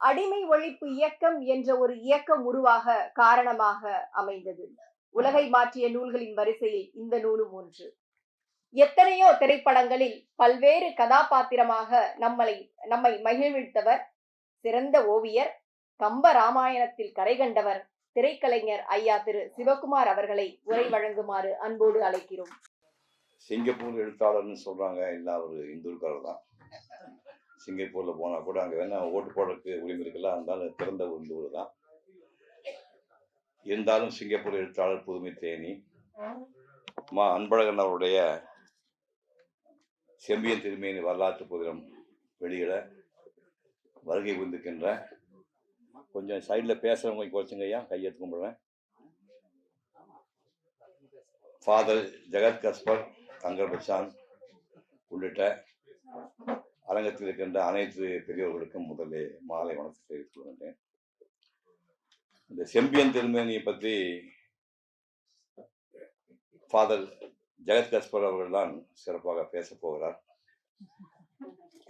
அடிமை ஒழிப்பு இயக்கம் என்ற ஒரு இயக்கம் உருவாக காரணமாக அமைந்தது. உலகை மாற்றிய நூல்களின் வரிசையில் இந்த நூலும் ஒன்று. எத்தனையோ திரைப்படங்களில் பல்வேறு கதாபாத்திரமாக நம்மளை நம்மை மகிழ்வித்தவர் சிறந்த ஓவியர் கம்ப ராமாயணத்தில் கரை கண்டவர் திரைக்கலைஞர் ஐயா திரு சிவகுமார் அவர்களை உரை வழங்குமாறு அன்போடு அழைக்கிறோம். சிங்கப்பூர் எழுத்தாளர்னு சொல்றாங்க எல்லா ஒரு இந்துக்காரர் தான் சிங்கப்பூரில் போனால் கூட அங்கே வேணால் ஓட்டு போடுறதுக்கு உரிமை இருக்கலாம் இருந்தாலும் திறந்த ஒரு ஊர் தான். இருந்தாலும் சிங்கப்பூர் எழுத்தாளர் புதுமை தேனி. மா அன்பழகன் அவருடைய செம்பியன் திருமையின் வரலாற்று புதினம் வெளியிட வருகை புரிந்துக்கின்ற கொஞ்சம் சைடில் பேசுகிறவங்க குறைச்சுங்க ஐயா. கையெழுத்து கும்பிடுறேன். ஃபாதர் ஜெகத் கஸ்பர் தங்கர் பச்சான் உள்ளிட்ட அரங்கத்தில் இருக்கின்ற அனைத்து பெரியவர்களுக்கும் முதலே மாலை வணக்கம் தெரிவித்துக் கொள்கின்றேன். இந்த செம்பியன் திருமேனியை பற்றி ஃபாதர் ஜெகத் கஸ்பர் அவர்கள் தான் சிறப்பாக பேசப் போகிறார்.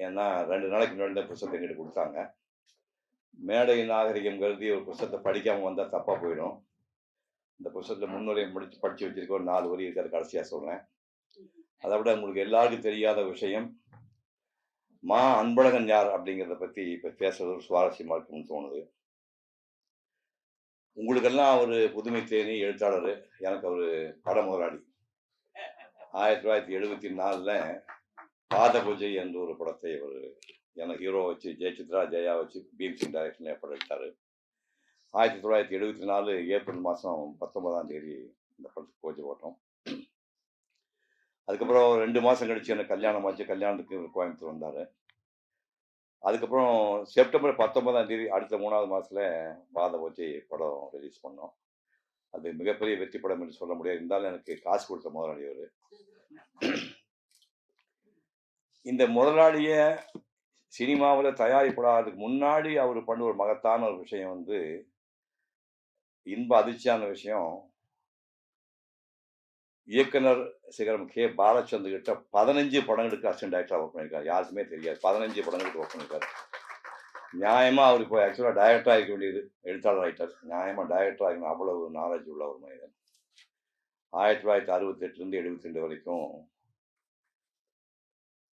ஏன்னா ரெண்டு நாளைக்கு முன்னாடி புத்தகத்தை எங்கிட்ட கொடுத்தாங்க. மேடை நாகரிகம் கருதி ஒரு புத்தகத்தை படிக்காமல் வந்தால் தப்பாக போயிடும். இந்த புத்தகத்தில் முன்னுரை முடிச்சு படித்து வச்சிருக்க ஒரு நாலு வரி இருக்கிற கடைசியாக சொல்கிறேன் அதை விட உங்களுக்கு எல்லாருக்கும் தெரியாத விஷயம் மா அன்பழகன் யார் அப்படிங்கிறத பற்றி இப்போ பேசுறது ஒரு சுவாரஸ்யமாக இருக்கும்னு தோணுது. உங்களுக்கெல்லாம் அவர் புதுமை தேனி எழுத்தாளர். எனக்கு அவர் பட முதலாளி. ஆயிரத்தி தொள்ளாயிரத்தி எழுபத்தி நாலில் பாத பூஜை என்ற ஒரு படத்தை அவர் எனக்கு ஹீரோ வச்சு ஜெயசித்ரா ஜெயா வச்சு பீம்சிங் டைரக்ஷன் ஏற்பட எடுத்தார். ஆயிரத்தி தொள்ளாயிரத்தி எழுபத்தி நாலு ஏப்ரல் மாதம் பத்தொன்பதாம் தேதி இந்த படத்துக்கு பூஜை போட்டோம். அதுக்கப்புறம் ரெண்டு மாதம் கழிச்சு எனக்கு கல்யாணம் ஆச்சு. கல்யாணத்துக்கு கோயம்புத்தூர் வந்தார். அதுக்கப்புறம் செப்டம்பர் பத்தொன்பதாம் தேதி அடுத்த மூணாவது மாதத்தில் பாத போச்சு படம் ரிலீஸ் பண்ணோம். அது மிகப்பெரிய வெற்றி படம் என்று சொல்ல முடியாது. இருந்தாலும் எனக்கு காசு கொடுத்த முதலாளி அவர். இந்த முதலாளிய சினிமாவில் தயாரிப்படாததுக்கு முன்னாடி அவர் பண்ண ஒரு மகத்தான ஒரு விஷயம் வந்து இன்ப அதிர்ச்சியான விஷயம் இயக்குனர் சிகரம் கே பாலச்சந்தர் கிட்ட பதினஞ்சு படங்களுக்கு அசிஸ்டன்ட் டைரக்டராக ஒர்க் பண்ணியிருக்காரு. யாருக்குமே தெரியாது. பதினஞ்சு படங்களுக்கு ஒர்க் பண்ணியிருக்காரு. நியாயமாக அவர் இப்போ ஆக்சுவலாக டைரக்டர் ஆகிக்க வேண்டியது எழுத்தாளர் ஆகிட்டார் நியாயமாக டைரக்டர் ஆகணும் அவ்வளவு நாலேஜ் உள்ள ஒரு மனிதன். ஆயிரத்தி தொள்ளாயிரத்தி அறுபத்தி எட்டுலேருந்து எழுபத்தி ரெண்டு வரைக்கும்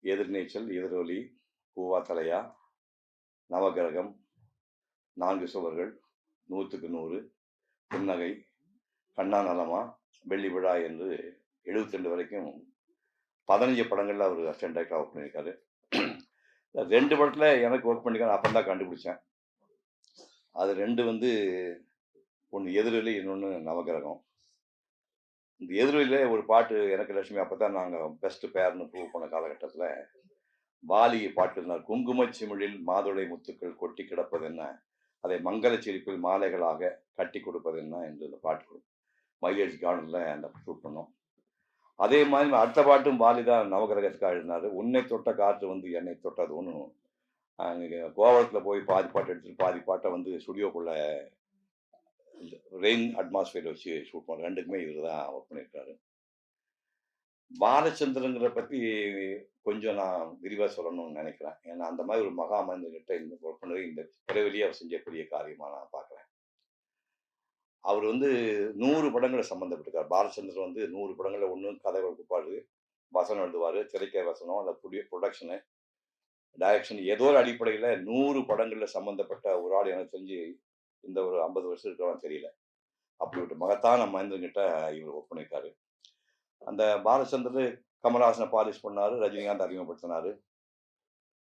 எதிர்நீச்சல் எதிரொலி பூவா தலையா நவகிரகம் நான்கு சுவர்கள் நூற்றுக்கு நூறு புன்னகை கண்ணா நலமா வெள்ளி விழா என்று எழுபத்தி ரெண்டு வரைக்கும் பதினஞ்சு படங்களில் அவர் அசிஸ்டன்ட் டைரக்டர் ஒர்க் பண்ணியிருக்காரு. ரெண்டு படத்தில் எனக்கு ஒர்க் பண்ணியிருக்காரு. அப்போ தான் கண்டுபிடிச்சேன். அது ரெண்டு வந்து ஒன்று எதிரொலி இன்னொன்று நவகிரகம் இந்த எதிரொலியில் ஒரு பாட்டு எனக்கு லட்சுமி அப்போ தான் நாங்கள் பெஸ்ட்டு பேர்னு ப்ரூவ் பண்ண காலகட்டத்தில் வாலி பாட்டு இருந்தார். குங்கும சிமிழில் மாதுளை முத்துக்கள் கொட்டி கிடப்பது என்ன? அதை மங்கள சிரிப்பில் மாலைகளாக கட்டி கொடுப்பது என்ன? என்று இந்த பாட்டு மைலேஜ் கார்டனில் அந்த ஷூட் பண்ணோம். அதே மாதிரி அடுத்த பாட்டும் வாலிதான் நவகிரகத்துக்காக எழுதினார் உன்னை தொட்ட காற்று வந்து என்னை தொட்டது. ஒன்று அங்கே கோவளத்தில் போய் பாதி பாட்டு எடுத்துட்டு பாதி பாட்டை வந்து ஸ்டுடியோக்குள்ள ரெயின் அட்மாஸ்பியர் வச்சு ஷூட் பண்ண ரெண்டுக்குமே இவர் தான் ஒர்க் பண்ணியிருக்காரு பாலச்சந்திரங்கிற பற்றி கொஞ்சம் நான் விரிவாக சொல்லணும்னு நினைக்கிறேன். ஏன்னா அந்த மாதிரி ஒரு மகா மனிதர்கிட்ட இந்த ஒர்க் பண்ணுறது இந்த பிறவிலேயே அவர் செஞ்ச பெரிய காரியமாக நான் பார்க்குறேன். அவர் வந்து நூறு படங்களை சம்மந்தப்பட்டிருக்கார் பாலச்சந்திரன் வந்து நூறு படங்களில் ஒன்று கதை கொடுப்பாரு. வசனம் எழுதுவார். திரைக்கை வசனம் அந்த புதிய ப்ரொடக்ஷனு டைரக்ஷன் ஏதோ ஒரு அடிப்படையில் நூறு படங்களில் சம்மந்தப்பட்ட ஒரு ஆள் எனக்கு தெரிஞ்சு இந்த ஒரு ஐம்பது வருஷம் இருக்கலாம் தெரியல. அப்படி ஒரு மகத்தான மகேந்திரங்கிட்ட இவர் ஒர்க் அந்த பாலச்சந்தர் கமல்ஹாசனை பாலிஷ் பண்ணார். ரஜினிகாந்த் அறிமுகப்படுத்தினார்.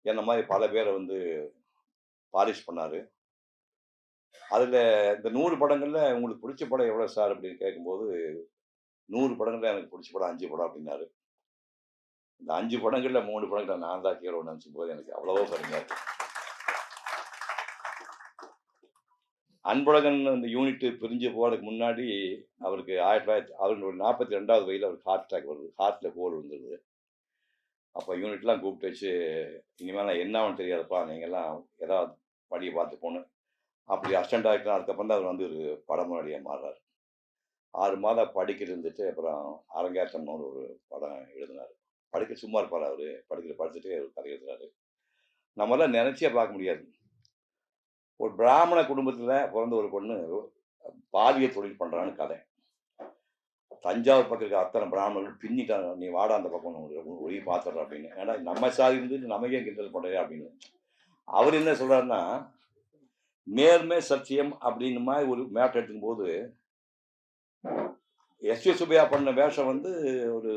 என்ன மாதிரி பல பேரை வந்து பாலிஷ் பண்ணார். அதில் இந்த நூறு படங்களில் உங்களுக்கு பிடிச்ச படம் எவ்வளோ சார் அப்படின்னு கேட்கும்போது நூறு படங்களில் எனக்கு பிடிச்ச படம் அஞ்சு படம் அப்படின்னாரு. இந்த அஞ்சு படங்களில் மூணு படங்களில் நான் தான் ஹீரோ நினச்சும் போது எனக்கு அவ்வளவோ பெருமையாக இருக்கு. அன்பழகன் இந்த யூனிட் பிரிஞ்சு போகிறதுக்கு முன்னாடி அவருக்கு ஆயிரத்தி தொள்ளாயிரத்தி அவருக்கு நாற்பத்தி ரெண்டாவது வயதில் அவருக்கு ஹார்ட் அட்டாக் வருது. ஹார்ட்டில் ஹோல் வந்துடுது அப்போ யூனிட்லாம் கூப்பிட்டு வச்சு இனிமேல் நான் என்னவன்னு தெரியாதுப்பா நீங்கள்லாம் ஏதாவது வழியை பார்த்து போகணும் அப்படி அசிஸ்டன்ட் டைரக்டர் அதுக்கப்புறம் தான் அவர் வந்து ஒரு படம் முன்னாடியே மாறுறாரு. ஆறு மாதம் படிக்க இருந்துட்டு அப்புறம் அரங்கேற்றம்னு ஒரு படம் எழுதினார். படிக்க சும்மா இருப்பார் அவர்? படிக்கிற படிச்சுட்டு ஒரு கதை எழுதுறாரு. நம்மளாம் நினச்சியே பார்க்க முடியாது. ஒரு பிராமண குடும்பத்தில் பிறந்த ஒரு பொண்ணு பாதிய தொழில் பண்ணுறான்னு கதை. தஞ்சாவூர் பக்கம் இருக்க அத்தனை பிராமணர்கள் பின்னிட்டாங்க. நீ வாடா அந்த பக்கம் ஒளி பார்த்துட்ற அப்படின்னு. ஏன்னா நம்ம சாதி இருந்து நமக்கே கிண்டல் பண்ணுறே அப்படின்னு. அவர் என்ன சொல்கிறாருன்னா நேர்மை சத்தியம் அப்படின்னு மாதிரி ஒரு மேட்டர் எடுக்கும் போது எஸ் வி பண்ண வேஷம் வந்து ஒரு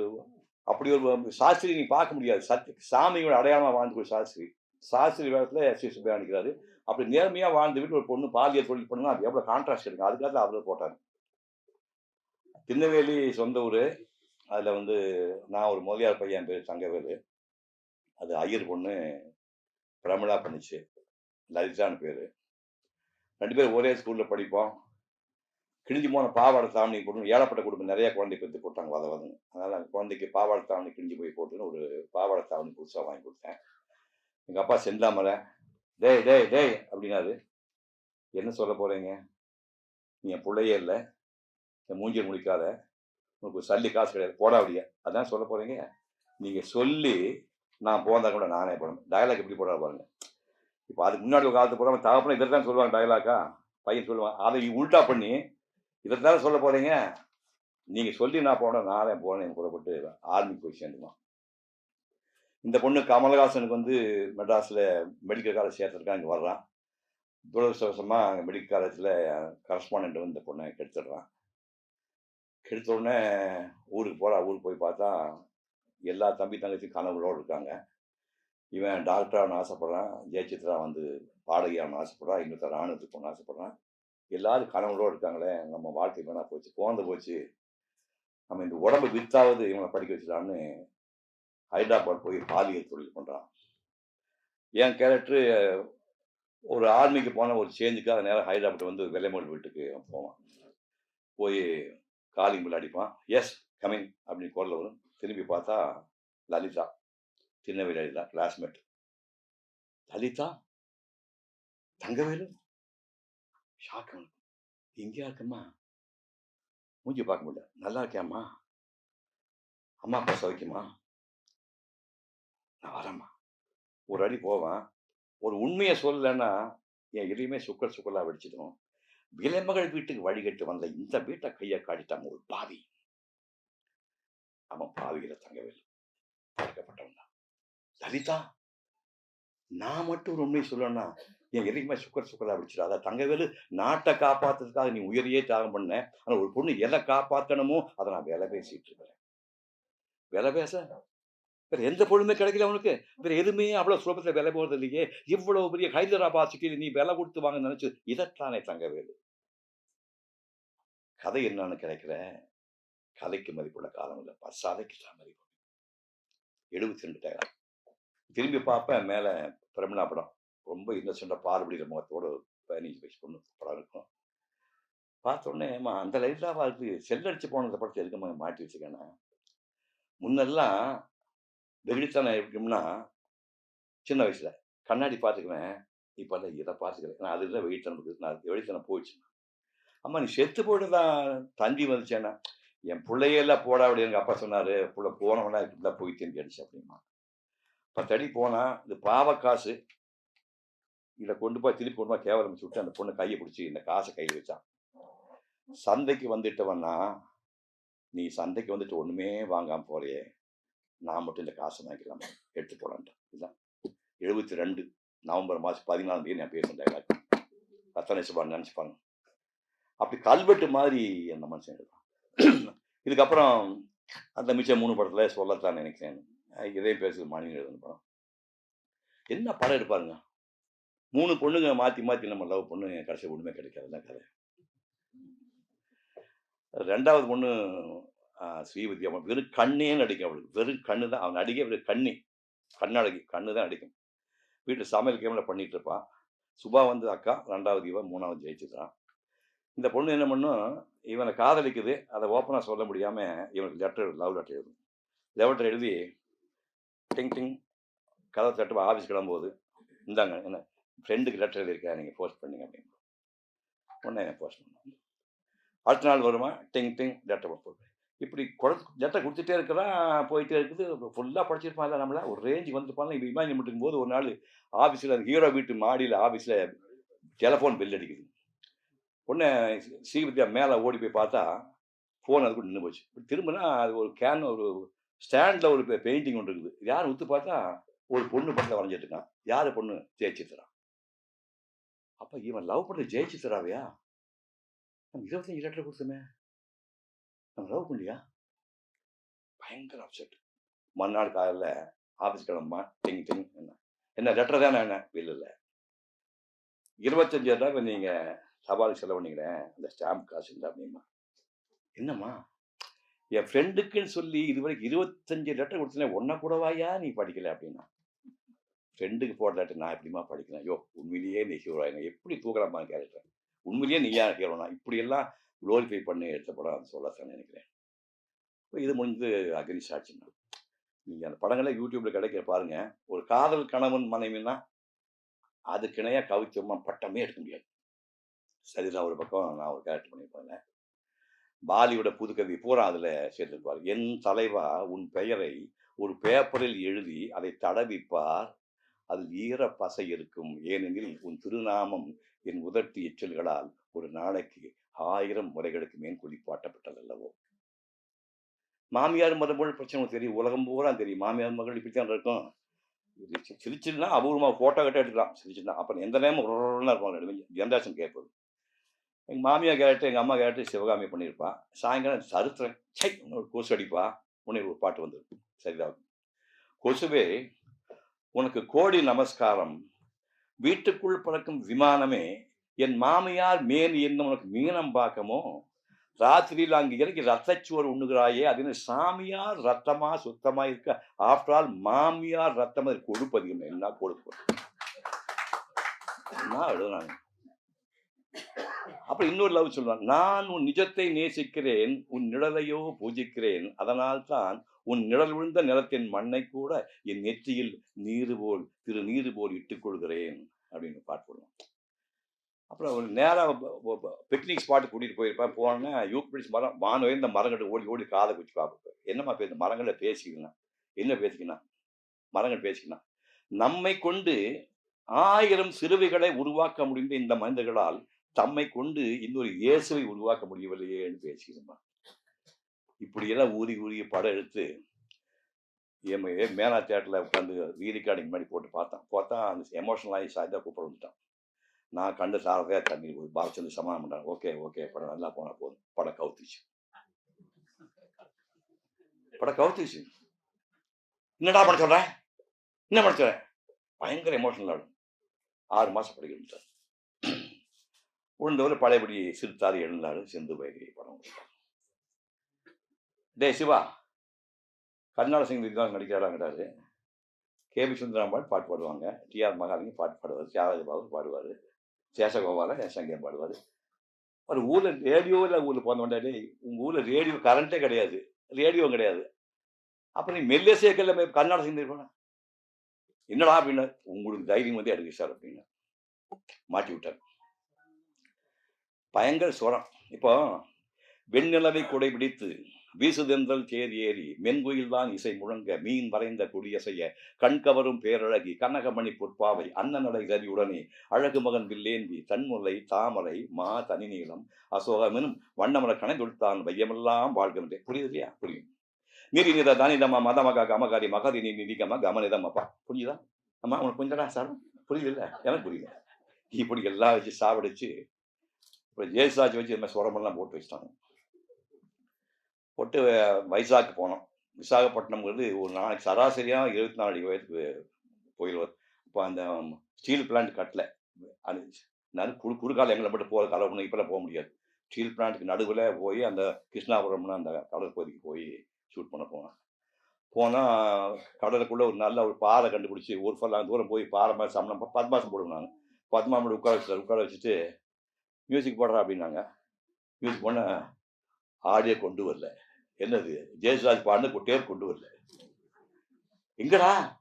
அப்படி ஒரு சாஸ்திரி நீ பார்க்க முடியாது. சத்திய சாமியோட அடையாளமாக வாழ்ந்து ஒரு சாஸ்திரி. சாஸ்திரி வேஷத்தில் எஸ் வி சுப்பையா நிற்கிறாரு அப்படி நேர்மையாக வாழ்ந்து விட்டு ஒரு பொண்ணு பாலியல் தொழில் பண்ணுன்னா அது எவ்வளோ கான்ட்ராஸ்ட் இருக்கு? அதுக்காக அவர் போட்டாங்க திருநெல்வேலி சொந்த ஊர். அதில் வந்து நான் ஒரு முதலியார் பையன் பேர் தங்கவேலு. அது ஐயர் பொண்ணு பிரமிளா பண்ணுச்சு. லலிதான்னு பேர். ரெண்டு பேரும் ஒரே ஸ்கூலில் படிப்போம். கிழிஞ்சு போன பாவாடை தாவணி போட்டு ஏழப்பட்ட குடும்பம் நிறைய குழந்தை பெற்று போட்டாங்க வத வதங்க அதனால் அந்த குழந்தைக்கு பாவாடை தாவணி கிழிஞ்சு போய் போட்டுன்னு ஒரு பாவாடை தாவணி புதுசாக வாங்கி கொடுத்தேன். எங்கள் அப்பா செந்தாமலை டேய் டேய் டேய் அப்படின்னாரு. என்ன சொல்ல போகிறீங்க நீ என் பிள்ளையே இல்லை. என் மூஞ்சியை முடிக்காத உனக்கு சல்லி காசு கிடையாது. போடா அப்படியே. அதான் சொல்ல போகிறீங்க நீங்கள் சொல்லி நான் போந்தா கூட நானே போடணும். டயலாக் எப்படி போட பாருங்க. இப்போ அதுக்கு முன்னாடி காலத்து போகிற தகப்பனை இதை தான் சொல்லுவாங்க டயலாக்கா பையன் சொல்லுவான் அதை உல்டா பண்ணி இதை தானே சொல்ல போகிறீங்க நீங்கள் சொல்லி நான் போனேன் நானே போனேன் புறப்பட்டு ஆர்மி போய் சேர்ந்துக்குவான். இந்த பொண்ணு கமலஹாசனுக்கு வந்து மெட்ராஸில் மெடிக்கல் காலேஜ் சேர்த்துருக்கான் இங்கே வர்றான். துரதிருஷ்டவசமாக அங்கே மெடிக்கல் காலேஜில் கரஸ்பாண்ட் வந்து இந்த பொண்ணை கெடுத்துடுறான். கெடுத்த உடனே ஊருக்கு போகிறா ஊருக்கு போய் பார்த்தா எல்லா தம்பி தங்கச்சி கனவுகளோடு இருக்காங்க. இவன் டாக்டராகனு ஆசைப்பட்றான் ஜெயசித்ரா வந்து பாடகியாகனு ஆசைப்பட்றான் இன்னொருத்த ராணுவத்துக்கு போகணும்னு ஆசைப்பட்றான். எல்லாரும் கனவுகளோடு இருக்காங்களே நம்ம வாழ்க்கை வேணா போச்சு போந்து போச்சு. நம்ம இந்த உடம்பு வித்தாவது இவனை படிக்க வச்சிடலாம்னு ஹைதராபாத் போய் பாலியல் தொழில் பண்ணுறான் என் கேரக்டரு ஒரு ஆர்மிக்கு போன ஒரு சேஞ்சுக்காக நேரம் ஹைதராபாத் வந்து வெள்ளைமொழி வீட்டுக்கு போவான். போய் காலிங் பில் அடிப்பான். எஸ் கமிங் அப்படின்னு குரல் வரும். திரும்பி பார்த்தா லலிதா. திருநெல்வேலி தான் கிளாஸ்மேட் லலிதா தங்கவேலு? ஷாக் எங்கேயா இருக்கம்மா மூஞ்சி பார்க்க முடியல. நல்லா இருக்கியாம்மா? அம்மா அப்பா சௌக்கியமா? நான் வரேம்மா. ஒரு அடி போவேன். ஒரு உண்மையை சொல்லலைன்னா என் எதையுமே சுக்கல் சுக்கலாக வெடிச்சிடும். விலைமகள் வீட்டுக்கு வழிகட்டு வந்த இந்த வீட்டை கையை காட்டிட்டாங்க ஒரு பாவி. அவன் பாவியில தங்கவேல். பார்க்கப்பட்டவன் லலிதா நான் மட்டும் ஒரு உண்மையை சொல்லணும்னா என் எதையுமே சுக்கர் சுக்கலா வெடிச்சிடாத தங்கவேலு நாட்டை காப்பாத்துறதுக்காக நீ உயிரையே தியாகம் பண்ண. ஆனால் ஒரு பொண்ணு எதை காப்பாற்றணுமோ அதை நான் விலை பேசிட்டு இருக்கிறேன். விலை பேச? வேற எந்த பொண்ணுமே கிடைக்கல அவனுக்கு வேற எதுவுமே அவ்வளோ சுலபத்தில் விலை போகிறது இல்லையே. இவ்வளோ பெரிய ஹைதராபாத் சிட்டியில் நீ விலை கொடுத்து வாங்க நினைச்சு இதைத்தானே தங்கவேலு? கதை என்னன்னு கிடைக்கிற கதைக்கு மதிப்புள்ள காலம் இல்லை. பசாதைக்கு தான் மதிப்பு எழுபத்தி ரெண்டு டயர் திரும்பி பார்ப்பேன் மேலே பிரமிளா படம். ரொம்ப இன்னசெண்டாக பார்வடிக்கிற முகத்தோடு பதினஞ்சு வயசு பொண்ணு படம் இருக்கும் பார்த்த உடனே அந்த லைட்டாக வாழ்க்கை செல்லடிச்சு போன அந்த படத்தை எதுக்கம்மா மாட்டி வச்சுக்கேன்னா முன்னெல்லாம் வெகுடித்தனம் எப்படின்னா சின்ன வயசில் கண்ணாடி பார்த்துக்குவேன். இப்போ இல்லை இதை பார்த்துக்கிறேன். நான் அதுதான் வெயித்தனம் இருக்குது. நான் வெளித்தனம் போயிடுச்சு. அம்மா நீ செத்து போட்டு தான் தந்தி வந்துச்சேன்னா? என் பிள்ளையெல்லாம் போடா அப்படின்னு எங்கள் அப்பா சொன்னார். பிள்ளை போனவனா இப்படிலாம் போய் திரும்பி அடிச்சு அப்படிமா பத்தடி போனால் இது பாவ காசு இதை கொண்டு போய் திருப்பி கொண்டு போய் கேவலம் விட்டு அந்த பொண்ணு கையை பிடிச்சி இந்த காசை கையில் வச்சான். சந்தைக்கு வந்துட்டவன்னா நீ சந்தைக்கு வந்துட்டு ஒன்றுமே வாங்காமல் போறியே நான் மட்டும் இந்த காசை வாங்கிக்கலாம் எடுத்து போலான்ட்டு இதுதான். எழுபத்தி ரெண்டு நவம்பர் மாதம் பதினாலாம் தேதி நான் பேசுகிறேன் டைலாக் ரத்தனை சுபான் நினச்சிப்பாங்க. அப்படி கல்வெட்டு மாதிரி அந்த மனுஷன் இதுக்கப்புறம் அந்த மிச்சம் மூணு படத்தில் சொல்லத்தான் நினைக்கிறேன். இதே பேசுது மணி படம். என்ன படம் எடுப்பாருங்க? மூணு பொண்ணுங்க மாற்றி மாற்றி நம்ம லவ் பொண்ணு கடைசி ஒன்றுமே கிடைக்காது தான் கதை. ரெண்டாவது பொண்ணு ஸ்ரீபதி அம்மன் வெறும் கண்ணே நடிக்கும் அவளுக்கு. வெறும் கண்ணு தான். அவன் நடிகை வெறும் கண்ணி. கண்ணழகி கண்ணு தான் அடிக்கும் வீட்டு சமையல் கேமில் பண்ணிகிட்டு இருப்பான் சுபா வந்து அக்கா ரெண்டாவது இவன் மூணாவது ஜெயிச்சுக்கிறான். இந்த பொண்ணு என்ன பண்ணும்? இவனை காதலிக்குது. அதை ஓப்பனாக சொல்ல முடியாமல் இவனுக்கு லெட்டர் லவ் லெட்டர் எழுதும். லெட்டர் எழுதி டிங் டிங் கதை தட்டு ஆஃபீஸ் கிளம்பும்போது இந்தாங்க என்ன ஃப்ரெண்டுக்கு லெட்டர் எழுதியிருக்கேன் நீங்கள் போஸ்ட் பண்ணுங்க அப்படின்னு. உடனே போஸ்ட் பண்ணோம் அடுத்த நாள் வருமா டிங் டிங் லெட்டர் போட்டு இப்படி குழ லெட்டர் கொடுத்துட்டே இருக்கிறான் போயிட்டே இருக்குது. ஃபுல்லாக படிச்சிருப்பாங்க நம்மள. ஒரு ரேஞ்சுக்கு வந்துருப்பாங்க இப்போ இமேஜின் பண்ணும் போது ஒரு நாள் ஆஃபீஸில் அந்த ஹீரோ வீட்டு மாடியில் ஆஃபீஸில் டெலஃபோன் பெல் அடிக்குது. உடனே ஸ்ரீவித்யா மேலே ஓடி போய் பார்த்தா ஃபோன் அதுக்குள்ள நின்று போச்சு. திரும்பினா அது ஒரு கேன் ஒரு ஸ்டாண்டில் ஒரு பெயிண்டிங் ஒன்று இருக்குது. யார் உத்து பார்த்தா ஒரு பொண்ணு படத்தில் வரைஞ்சிட்டு இருக்கான் யார் பொண்ணு? ஜெயச்சித்ரா. அப்போ இவன் லவ் பண்ணுற ஜெயச்சித்ராவையா? நம்ம இருபத்தஞ்சு லெட்டர் கொடுத்தோமே. நம்ம லவ் பண்ணியா பயங்கர அப்செட் மறுநாள் காலையில் ஆஃபீஸ் கிளம்பா டிங் டிங் என்ன? என்ன லெட்டர் தானே என்ன? இல்லை இல்லை. இருபத்தஞ்சாயிரம் ரூபாய் நீங்கள் சவாலுக்கு செலவு பண்ணிக்கிறேன். அந்த ஸ்டாம்ப் காசு இல்லை அப்படிமா என்னம்மா? என் ஃப்ரெண்டுக்குன்னு சொல்லி இதுவரைக்கும் இருபத்தஞ்சு லெட்டர் கொடுத்தேன் ஒன்றை கூடவாயா நீ படிக்கல அப்படின்னா? ஃப்ரெண்டுக்கு போடுற லெட்டர் நான் எப்படிமா படிக்கிறேன்? ஐயோ உண்மையிலேயே நீ ஹீரோ ஆகிங்க எப்படி தூக்கலாமா கேரக்டர் உண்மையிலேயே நீ யார் ஹீரோனா இப்படியெல்லாம் குளோரிஃபை பண்ணி எடுத்த படம் அது நினைக்கிறேன். இப்போ இது முடிஞ்சு அக்னி சாட்சினா நீங்கள் அந்த படங்களே யூடியூப்பில் கிடைக்கிற பாருங்க. ஒரு காதல் கணவன் மனைவினா அதுக்கு இணையாக பட்டமே எடுக்க முடியாது. சரிதான் ஒரு பக்கம் நான் ஒரு கேரக்டர் பண்ணியிருப்பேன் பாலிவுட புதுக்கவி பூரா அதில் சேர்ந்திருப்பார். என் தலைவா உன் பெயரை ஒரு பேப்பரில் எழுதி அதை தடவிப்பார். அதில் ஈர பசை இருக்கும். ஏனெனில் உன் திருநாமம் என் உதட்டு எச்சல்களால் ஒரு நாளைக்கு ஆயிரம் முறைகளுக்கு மேல் குளிப்பாட்டப்பட்டதல்லவோ மாமியார் மருமகள் பிரச்சனை தெரியும். உலகம் பூரா தெரியும். மாமியார் மகள் இப்படித்தான் இருக்கும். சிரிச்சுன்னா அபூர்வமாக ஃபோட்டோ கட்ட எடுக்கலாம் சிரிச்சுன்னா அப்புறம் எந்த நேரமும் இருப்பாங்க. ஜென்ரேஷன் கேட்பது எங்கள் மாமியார் கேரக்டர் எங்கள் அம்மா கேரக்டர் சிவகாமி பண்ணியிருப்பான் சாயங்காலம் சரித்திரம் சை ஒரு கொசு அடிப்பா. உன்னை ஒரு பாட்டு வந்திருக்கும் சரிதான் கொசுவே உனக்கு கோடி நமஸ்காரம். வீட்டுக்குள் பறக்கும் விமானமே என் மாமியார் மேன் என்ன உனக்கு மீனம் பார்க்கமோ? ராத்திரியில் அங்கே இறங்கி ரத்தச்சுவர் உண்ணுகிறாயே அது சாமியார் ரத்தமா சுத்தமா இருக்க? ஆஃப்டர் ஆல் மாமியார் ரத்தம் அது கொடுப்பது என்ன? கொடுப்பது என்ன எழுதுனாங்க அப்புறம் இன்னொரு லவ் சொல்லுவான் நான் உன் நிஜத்தை நேசிக்கிறேன் உன் நிழலையோ பூஜிக்கிறேன் அதனால் தான் உன் நிழல் விழுந்த நிலத்தின் மண்ணை கூட என் நெற்றியில் நீரு போல் திரு நீரு போல் இட்டுக்கொள்கிறேன் அப்படின்னு பாட்டு போடுவான். அப்புறம் ஒரு நேராக பிக்னிக் ஸ்பாட்டு கூட்டிகிட்டு போயிருப்பேன் போனேன்னா யூக்பிடிஸ் மரம் வான உயர்ந்த மரங்கள்ட்ட ஓடி ஓடி காதை குச்சி பார்ப்பேன் என்னம்மா பேச மரங்களை பேசிக்கணும் என்ன பேசிக்கணும் மரங்கள் பேசிக்கணும் நம்மை கொண்டு ஆயிரம் சிறுவைகளை உருவாக்க முடிந்த இந்த மனிதர்களால் தம்மை கொண்டு இன்னொரு இயேசுவை உருவாக்க முடியவில்லையே என்று பேசிக்கணுமா இப்படியெல்லாம் ஊறி ஊறி படம் எடுத்து எம் மேனா தேட்டரில் உட்காந்து ரீரிகார்டிங் மாதிரி போட்டு பார்த்தேன். பார்த்தா அந்த எமோஷனல் ஆகி சாய்ந்தா கூப்பிட வந்துட்டான். நான் கண்டு சாரதையா தண்ணீர் போய் பாலச்சந்திர சமாதானம் பண்ணுறேன் ஓகே ஓகே படம் நல்லா போனால் போதும். படம் கவுத்துச்சு படம் கவுத்துச்சு என்னடா படம் சொல்கிறேன் என்ன பண்ண சொல்கிறேன் பயங்கர எமோஷனல் ஆகும் ஆறு மாதம் படிக்கணும் சார் உழுந்தவர் பழையபடி சிறுத்தாறு எழுந்தாரு செந்து வைகை படம். டே சிவா. கர்நாடக சிங் தான் நடிக்கிறாங்கிறாரு கேபி சுந்தராம்பாள் பாட்டு பாடுவாங்க. டிஆர் மகாலிங்க பாட்டு பாடுவார். தியாகராஜ பாபு பாடுவார். சேஷகோபால சங்கம் பாடுவார். ஒரு ஊரில் ரேடியோவில் ஊரில் போன டே உங்கள் ஊரில் ரேடியோ கரண்ட்டே கிடையாது. ரேடியோ கிடையாது. அப்போ நீ மெல்லிய சேர்க்கல கர்நாடக சிங் இருப்பான என்னடா அப்படின்னு உங்களுக்கு தைரியம் வந்து எடுக்க சார் அப்படின்னு. மாட்டி விட்டார். பயங்கர சுரம் இப்போ வெண்ணிலவை கொடை பிடித்து வீசுதென்றல் தேர் ஏறி மென்குயில் தான் இசை முழங்க மீன் வரைந்த குடியசைய கண்கவரும் பேரழகி கனகமணி பொற்பாவை அன்னநடை கரியுடனே அழகு மகன் வில்லேந்தி தன்முல்லை தாமரை மா தனிநீளம் அசோகமெனும் வண்ணமர கணைதொடுத்தான் வையமெல்லாம் வாழ்கின்றே புரியுது இல்லையா? புரியும். நீரி நித தானிதமா மதமக கமகாரி மகதி நீ நிதிகம கமனிதம் அப்பா புரியுதா? அம்மா உனக்கு புரிஞ்சடா சார்? புரியுது இல்லை? எனக்கு புரியல இப்படி எல்லாம் வச்சு சாவடிச்சு இப்போ ஜெயசாஜ் வச்சு இது மாதிரி சுரமெல்லாம் போட்டு வச்சிட்டாங்க. போட்டு வைசாக்கு போனோம். விசாகப்பட்டினம்ங்கிறது ஒரு நாளைக்கு சராசரியாக இருபத்தி நாலு அடி வயதுக்கு போயிடுவார் இப்போ அந்த ஸ்டீல் பிளான்ட் கட்டலை. அது நான் குறு குறுக்கால எங்களை மட்டும் போகிற கலவு இப்போலாம் போக முடியாது. ஸ்டீல் பிளான்ட்டுக்கு நடுவில் போய் அந்த கிருஷ்ணாபுரம்னு அந்த கடல் பகுதிக்கு போய் ஷூட் பண்ண போனேன் போனால் கடலுக்குள்ளே ஒரு நல்ல ஒரு பாறை கண்டுபிடிச்சி ஒரு ஃபுல்லாக தூரம் போய் பாறை மாதிரி சமணம் பத்மாசம் போடுவேன் நான் பத்மாசம் உட்கார வச்சு உட்கார வச்சுட்டு மியூசிக் போடுறா அப்படின்னாங்க. மியூசிக் போன ஆடியோ கொண்டு வரல. என்னது? ஜெயசுராஜ் பாடின டேப் கொண்டு வரல. எங்கடா?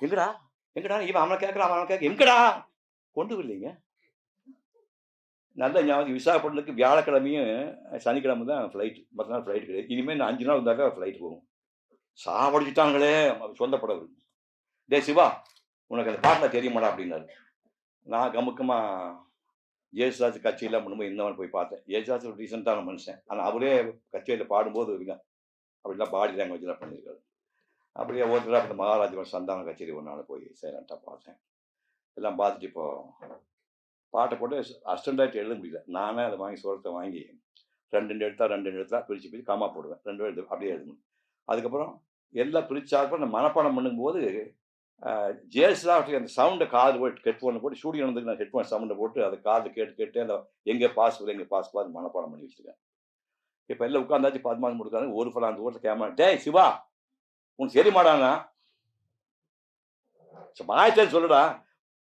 எங்கடா? எங்கடா? இவன் அவனை கேட்கறான் அவனை கேட்க எங்கடா? கொண்டு வரலைங்க. நல்ல ஞாபகம். விசாகப்பட்டினத்துக்கு வியாழக்கிழமையும் சனிக்கிழமை தான் ஃப்ளைட் மற்ற நாள் ஃப்ளைட் கிடையாது. இனிமேல் நான் அஞ்சு நாள் இருந்தாக்கா ஃப்ளைட் போகும். சாவடிச்சுட்டாங்களே. சொந்த டே சிவா உனக்கு அந்த பாட்டில் தெரியுமாடா அப்படின்னாரு. நான் கமுக்கமாக ஏசுதாஸ் கட்சியெல்லாம் பண்ணும்போது இருந்தவன் போய் பார்த்தேன். ஏசுதாஸ் ஒரு ரீசெண்டான மனுஷன். ஆனால் அவரே கச்சேரியில் பாடும்போது இருங்க அப்படிலாம் பாடி லாங்குவேஜ்லாம் பண்ணியிருக்காரு. அப்படியே ஒருத்தர் அப்படி மகாராஜா சந்தான கச்சேரி ஒரு நாள் போய் சைலண்ட்டாக பார்த்தேன். எல்லாம் பார்த்துட்டு இப்போ பாட்டை போட்டு அஸ்டண்டாயிட்டு எழுத முடியல. நானே அதை வாங்கி சுரத்தை வாங்கி ரெண்டு ரெண்டு எழுத்தா ரெண்டு ரெண்டு எழுத்தா பிரித்து பிரித்து காமா போடுவேன். ரெண்டு எடுத்து அப்படியே எழுதணும். அதுக்கப்புறம் எல்லாம் பிரிச்சாக்க நான் மனப்பாடம் பண்ணும்போது ஜேசுதாவுக்கு அந்த சவுண்டை காது போட்டு ஹெட்ஃபோனை போட்டு ஸ்டூடியோ வந்து நான் ஹெட்ஃபோன் சவுண்டை போட்டு அதை காது கேட்டு கேட்டு அந்த எங்கே பாஸ் எங்கே பாஸ் பாஸ் மனப்பாடம் பண்ணி வச்சுருக்கேன் இப்போ எல்லாம் உட்காந்தாச்சு பத்து மாதம் கொடுக்காங்க ஒரு ஃபலம் அந்த ஊரில் கேமரா டேய் சிவா உனக்கு சரி மாடாண்ணா மாயத்தை சொல்லுடா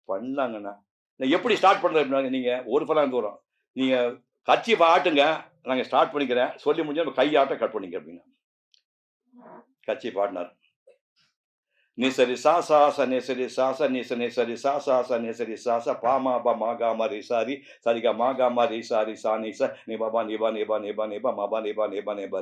பண்ணலாங்கண்ணா நான் எப்படி ஸ்டார்ட் பண்ணுறேன் நீங்கள் ஒரு ஃபலம் தூரம் நீங்கள் கட்சி பாட்டுங்க நாங்கள் ஸ்டார்ட் பண்ணிக்கிறேன் சொல்லி முடிஞ்சால் நம்ம கையாட்ட கட் பண்ணிக்க அப்படின்னா கட்சி பாடினார் நிசரி சா சா ச நிசரி சாச நிச நிசரி சா சா ச நிசரி சாச பாமா பா மா பா கா ரி சாரி சரி கா மா கா ரி சாரி சா நிச ச நி பா பா நி பா நி பா நி மா பா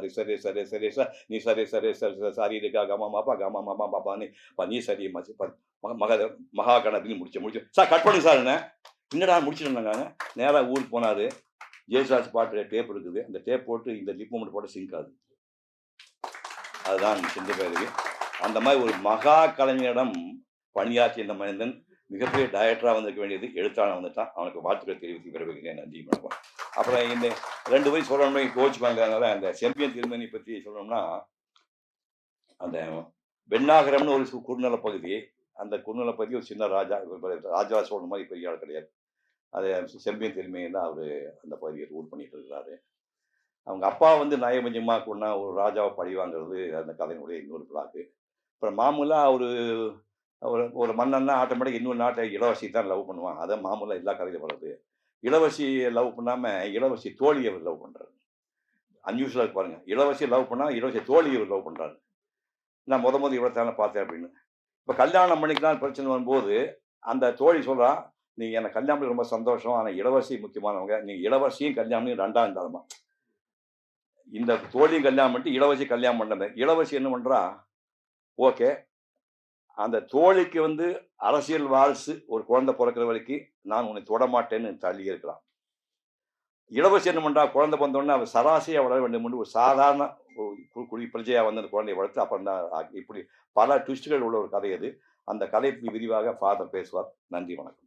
ரி சரி சரி சரி ச நி சரி சரி சரி ச சாரி ரி கா கா மா மா பா கா மா மா பா பா நி ப நீ சரி மசி ப மக மகா கணபதி முடிச்சு முடிச்சு. சார் கட் பண்ணு சார் என்ன? என்னடா முடிச்சிருந்தாங்க நேராக ஊருக்கு போனார். ஜெயசராஜ் பாட்டு டேப் இருக்குது. அந்த டேப் போட்டு இந்த லிப் மூமெண்ட் போட்டு சிங்க் ஆகுது. அதுதான் சிந்து பேருக்கு அந்த மாதிரி ஒரு மகா கலைஞரிடம் பணியாற்றிய இந்த மனிதன் மிகப்பெரிய டைரக்டராக வந்திருக்க வேண்டியது எழுத்தாளர் வந்துட்டான். அவனுக்கு வாழ்த்துக்களை தெரிவித்து விரும்புகிறேன் நன்றி வணக்கம். அப்புறம் இந்த ரெண்டு வயசு சொல்லணும்னா கோச்சுப்பாங்க அதனால அந்த செம்பியன் திருமணி பற்றி சொல்லணும்னா அந்த வெண்ணாகரம்னு ஒரு சு- குறுநில பகுதி அந்த குறுநில பகுதி ஒரு சின்ன ராஜா ராஜா சோழன் மாதிரி பெரிய ஆள் கிடையாது. அது செம்பியன் திருமையை தான் அவர் அந்த பகுதியை ரூல் பண்ணிட்டு இருக்கிறாரு. அவங்க அப்பா வந்து நயபஞ்சமாக கொண்டா ஒரு ராஜாவை பழி வாங்குறது அந்த கதையினுடைய இன்னொரு பிளாக்கு இப்போ மாமூலாக ஒரு ஒரு ஒரு மன்னன்னா ஆட்டோமேட்டிக் இன்னொரு நாட்டை இளவரசி தான் லவ் பண்ணுவான் அதை மாமூலாக எல்லா கதையிலும் வளருது இளவரசியை லவ் பண்ணாமல் இளவரசி தோழியை லவ் பண்ணுறாரு அன்யூஷுவலாக பாருங்க. இளவரசியை லவ் பண்ணால் இளவரசி தோழியை லவ் பண்ணுறாரு நான் முத முத இவ்வளோ தானே பார்த்தேன் அப்படின்னு. இப்போ கல்யாணம் பண்ணிக்கலாம் பிரச்சனை வரும்போது அந்த தோழி சொல்கிறான் நீங்கள் எனக்கு கல்யாணம் ரொம்ப சந்தோஷம். ஆனால் இளவரசி முக்கியமானவங்க. நீங்கள் இளவரசியும் கல்யாணம் ரெண்டாம் இருந்தாலுமா இந்த தோழியும் கல்யாணம் பண்ணிட்டு இளவரசி கல்யாணம் பண்ணது இளவரசி என்ன பண்ணுறா ஓகே. அந்த தோழிக்கு வந்து அரசியல் வாரிசு ஒரு குழந்தை பிறக்கிற வரைக்கும் நான் உன்னை தொட மாட்டேன்னு தள்ளி இருக்கலாம் இளவரசி என்ன பண்ணுறா குழந்தை பிறந்தோடனே அவள் சராசரியாக வளர வேண்டும் என்று ஒரு சாதாரண குடி பிரஜையாக வந்து அந்த குழந்தையை வளர்த்து அப்புறம் தான் இப்படி பல ட்விஸ்டுகள் உள்ள ஒரு கதை அது. அந்த கதை விரிவாக ஃபாதர் பேசுவார். நன்றி வணக்கம்.